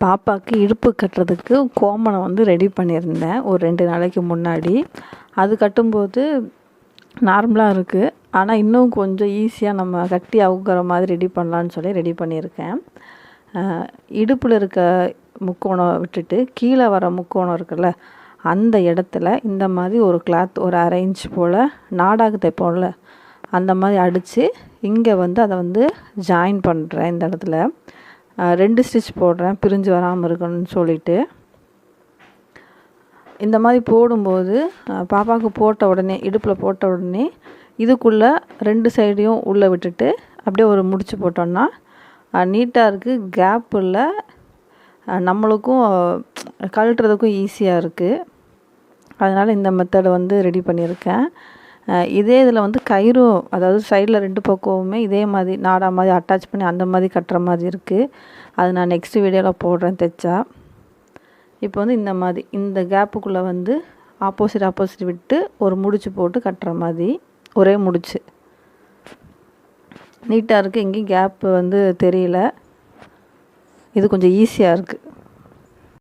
பாப்பாவுக்கு இடுப்பு கட்டுறதுக்கு கோமணம் வந்து ரெடி பண்ணியிருந்தேன் ஒரு ரெண்டு நாளைக்கு முன்னாடி. அது கட்டும்போது நார்மலாக இருக்குது ஆனால் இன்னும் கொஞ்சம் ஈஸியாக நம்ம கட்டி அவுக்கிற மாதிரி ரெடி பண்ணலான்னு சொல்லி ரெடி பண்ணியிருக்கேன். இடுப்பில் இருக்க முக்கோணம் விட்டுட்டு கீழே வர முக்கோணம் இருக்குல்ல அந்த இடத்துல இந்த மாதிரி ஒரு கிளாத் ஒரு அரை இன்ச் போல் நாடாக தைப்போம்ல அந்த மாதிரி அடித்து இங்கே வந்து அதை வந்து ஜாயின் பண்ணுறேன் இந்த இடத்துல. ரெண்டு ஸ்டிச் போடுறேன் பிரிஞ்சு வராமல் இருக்கணும்னு சொல்லிட்டு. இந்த மாதிரி போடும்போது பாப்பாவுக்கு போட்ட உடனே இடுப்பில் போட்ட உடனே இதுக்குள்ளே ரெண்டு சைடையும் உள்ளே விட்டுட்டு அப்படியே ஒரு முடிச்சு போட்டோன்னா நீட்டாக இருக்குது கேப் இல்லை. நம்மளுக்கும் கழட்டுறதுக்கும் ஈஸியாக இருக்குது அதனால் இந்த மெத்தடை வந்து ரெடி பண்ணியிருக்கேன். இதே இதில் வந்து கயிறும் அதாவது சைடில் ரெண்டு பக்கமுமே இதே மாதிரி நாடா மாதிரி அட்டாச் பண்ணி அந்த மாதிரி கட்டுற மாதிரி இருக்குது அது நான் நெக்ஸ்ட் வீடியோவில் போடுறேன் தைச்சா. இப்போ வந்து இந்த மாதிரி இந்த கேப்புக்குள்ளே வந்து ஆப்போசிட் ஆப்போசிட் விட்டு ஒரு முடிச்சு போட்டு கட்டுற மாதிரி ஒரே முடிச்சு. நீட்டாக இருக்குது எங்கேயும் கேப்பு வந்து தெரியல. இது கொஞ்சம் ஈஸியாக இருக்குது